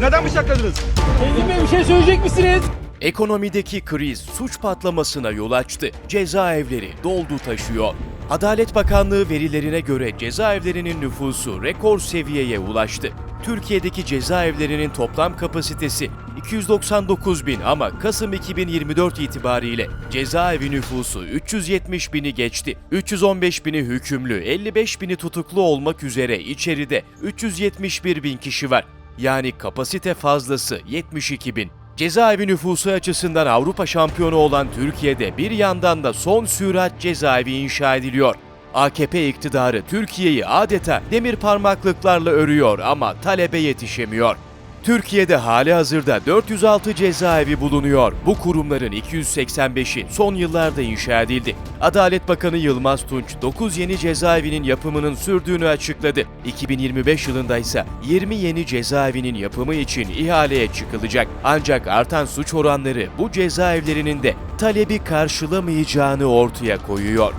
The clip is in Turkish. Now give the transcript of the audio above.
Neden bıçakladınız? Engin Bey bir şey söyleyecek misiniz? Ekonomideki kriz suç patlamasına yol açtı. Cezaevleri doldu taşıyor. Adalet Bakanlığı verilerine göre cezaevlerinin nüfusu rekor seviyeye ulaştı. Türkiye'deki cezaevlerinin toplam kapasitesi 299 bin ama Kasım 2024 itibariyle cezaevi nüfusu 370 bini geçti. 315 bini hükümlü, 55 bini tutuklu olmak üzere içeride 371 bin kişi var. Yani kapasite fazlası 72 bin. Cezaevi nüfusu açısından Avrupa şampiyonu olan Türkiye'de bir yandan da son sürat cezaevi inşa ediliyor. AKP iktidarı Türkiye'yi adeta demir parmaklıklarla örüyor ama talebe yetişemiyor. Türkiye'de hali hazırda 406 cezaevi bulunuyor. Bu kurumların 285'i son yıllarda inşa edildi. Adalet Bakanı Yılmaz Tunç 9 yeni cezaevinin yapımının sürdüğünü açıkladı. 2025 yılında ise 20 yeni cezaevinin yapımı için ihaleye çıkılacak. Ancak artan suç oranları bu cezaevlerinin de talebi karşılamayacağını ortaya koyuyor.